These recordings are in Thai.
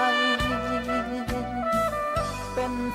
น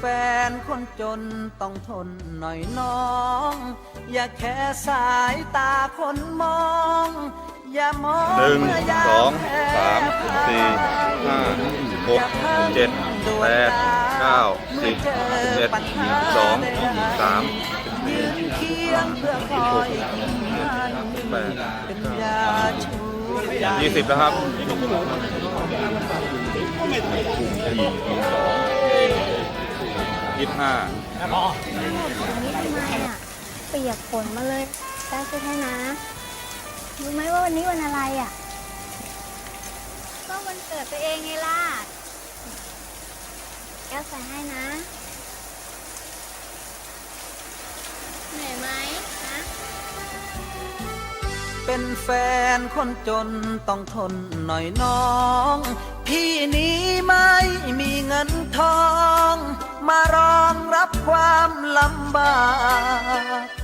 แฟนคนจนต้องทนหน่อยน้อง อย่าแค่สายตาคนมอง อย่ามองหนึ่งเมื่อยาสองแพ้สามพ่ยสี่ห้าหกอย่าพิ่งเจ็ดด่วนแปดลเก้ามื่สิบจสิบเอ็ดปัญหาสิบสองใดๆสามยืนเคียงเพื่อคอยยิ้มให้แปดเป็นยาชูใจยี่สิบแล้วครับ ยี่สิบห้านี่ทำไมอะ เปียกฝนมาเลยแก้ช่วยให้นะ รู้ไหมว่าวันนี้วันอะไรอะ ก็วันเกิดตัวเองไงล่ะแก้วใส่ให้นะ เหนื่อยไหมนะ เป็นแฟนคนจนต้องทนหน่อยน้อง พี่นี้ไม่มีเงินทอง มารองรับความลำบาก